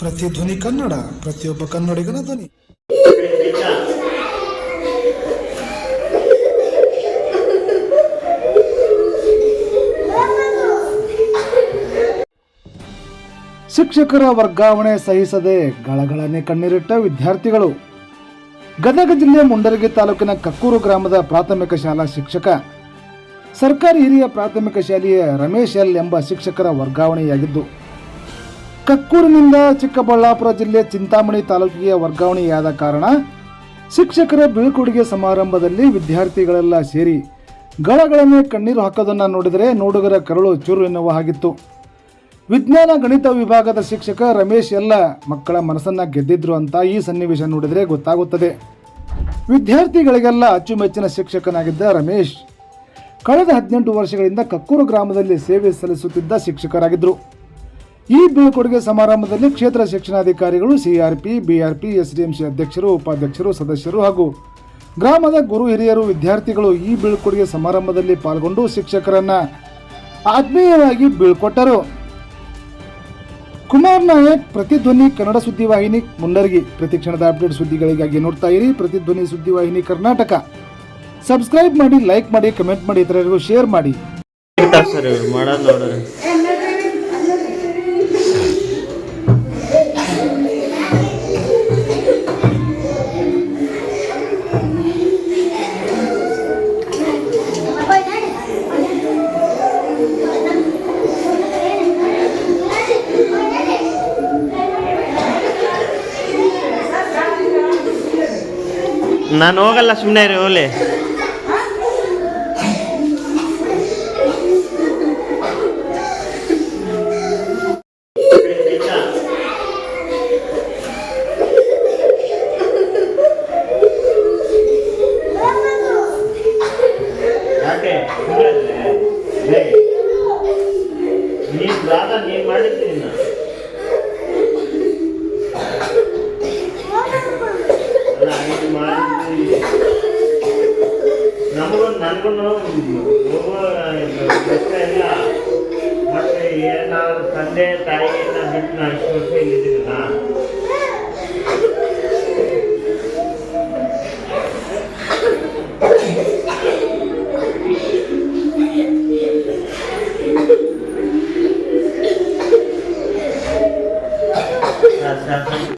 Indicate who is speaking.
Speaker 1: ಪ್ರತಿಧ್ವನಿ ಕನ್ನಡ, ಪ್ರತಿಯೊಬ್ಬ ಕನ್ನಡಿಗನ ಧ್ವನಿ. ಶಿಕ್ಷಕರ ವರ್ಗಾವಣೆ ಸಹಿಸದೆ ಗಳಗಳನೆ ಕಣ್ಣೀರಿಟ್ಟ ವಿದ್ಯಾರ್ಥಿಗಳು. ಗದಗ ಜಿಲ್ಲೆ ಮುಂಡರಗಿ ತಾಲೂಕಿನ ಕಕ್ಕೂರು ಗ್ರಾಮದ ಪ್ರಾಥಮಿಕ ಶಾಲಾ ಶಿಕ್ಷಕ. ಸರ್ಕಾರಿ ಹಿರಿಯ ಪ್ರಾಥಮಿಕ ಶಾಲೆಯ ರಮೇಶ್ ಎಲ್ ಎಂಬ ಶಿಕ್ಷಕರ ವರ್ಗಾವಣೆಯಾಗಿದ್ದು ಕಕ್ಕೂರಿನಿಂದ ಚಿಕ್ಕಬಳ್ಳಾಪುರ ಜಿಲ್ಲೆ ಚಿಂತಾಮಣಿ ತಾಲೂಕಿಗೆ ವರ್ಗಾವಣೆಯಾದ ಕಾರಣ ಶಿಕ್ಷಕರ ಬೀಳ್ಕೊಡುಗೆ ಸಮಾರಂಭದಲ್ಲಿ ವಿದ್ಯಾರ್ಥಿಗಳೆಲ್ಲ ಸೇರಿ ಗಳಗಳನ್ನೇ ಕಣ್ಣೀರು ಹಾಕೋದನ್ನು ನೋಡಿದರೆ ನೋಡುಗರ ಕರಳು ಚೂರು ಎನ್ನುವ ಹಾಗಿತ್ತು. ವಿಜ್ಞಾನ, ಗಣಿತ ವಿಭಾಗದ ಶಿಕ್ಷಕ ರಮೇಶ್ ಎಲ್ಲ ಮಕ್ಕಳ ಮನಸ್ಸನ್ನು ಗೆದ್ದಿದ್ರು ಅಂತ ಈ ಸನ್ನಿವೇಶ ನೋಡಿದರೆ ಗೊತ್ತಾಗುತ್ತದೆ. ವಿದ್ಯಾರ್ಥಿಗಳಿಗೆಲ್ಲ ಅಚ್ಚುಮೆಚ್ಚಿನ ಶಿಕ್ಷಕನಾಗಿದ್ದ ರಮೇಶ್ ಕಳೆದ ಹದಿನೆಂಟು ವರ್ಷಗಳಿಂದ ಕಕ್ಕೂರು ಗ್ರಾಮದಲ್ಲಿ ಸೇವೆ ಸಲ್ಲಿಸುತ್ತಿದ್ದ ಶಿಕ್ಷಕರಾಗಿದ್ದರು ಈ ಬೀಳ್ಕೊಡುಗೆ ಸಮಾರಂಭದಲ್ಲಿ ಕ್ಷೇತ್ರ ಶಿಕ್ಷಣಾಧಿಕಾರಿಗಳು ಸಿಆರ್ಪಿ ಬಿಆರ್ಪಿ ಎಸ್ಡಿಎಂಸಿ ಅಧ್ಯಕ್ಷರು, ಉಪಾಧ್ಯಕ್ಷರು, ಸದಸ್ಯರು ಹಾಗೂ ಗ್ರಾಮದ ಗುರು ಹಿರಿಯರು, ವಿದ್ಯಾರ್ಥಿಗಳು ಈ ಬೀಳ್ಕೊಡುಗೆ ಸಮಾರಂಭದಲ್ಲಿ ಪಾಲ್ಗೊಂಡು ಶಿಕ್ಷಕರನ್ನ ಆತ್ಮೀಯವಾಗಿ ಬೀಳ್ಕೊಟ್ಟರು ಕುಮಾರ್ ನಾಯಕ್ ಪ್ರತಿಧ್ವನಿ ಕನ್ನಡ ಸುದ್ದಿವಾಹಿನಿ ಮುಂಡರ್ಗಿ ಪ್ರತಿಕ್ಷಣದ ಅಪ್ಡೇಟ್ ಸುದ್ದಿಗಳಿಗಾಗಿ ನೋಡ್ತಾ ಇರಿ. ಪ್ರತಿಧ್ವನಿ ಸುದ್ದಿವಾಹಿನಿ ಕರ್ನಾಟಕ. ಸಬ್ಸ್ಕ್ರೈಬ್ ಮಾಡಿ ಲೈಕ್ ಮಾಡಿ ಕಮೆಂಟ್ ಮಾಡಿ, ಇತರರಿಗೂ ಶೇರ್ ಮಾಡಿ.
Speaker 2: ನಾನು ಹೋಗಲ್ಲ ಸುಮ್ಮನೆ ರೀ ಹೋಗ್ಲಿ. ಯಾಕೆ? ನಮಗೂ ನನಗೂ ಮತ್ತೆ ಏನಾದ್ರು ತಂದೆ ತಾಯಿಯನ್ನ ಬಿಟ್ಟು ನಾನು ಇಷ್ಟು ವರ್ಷ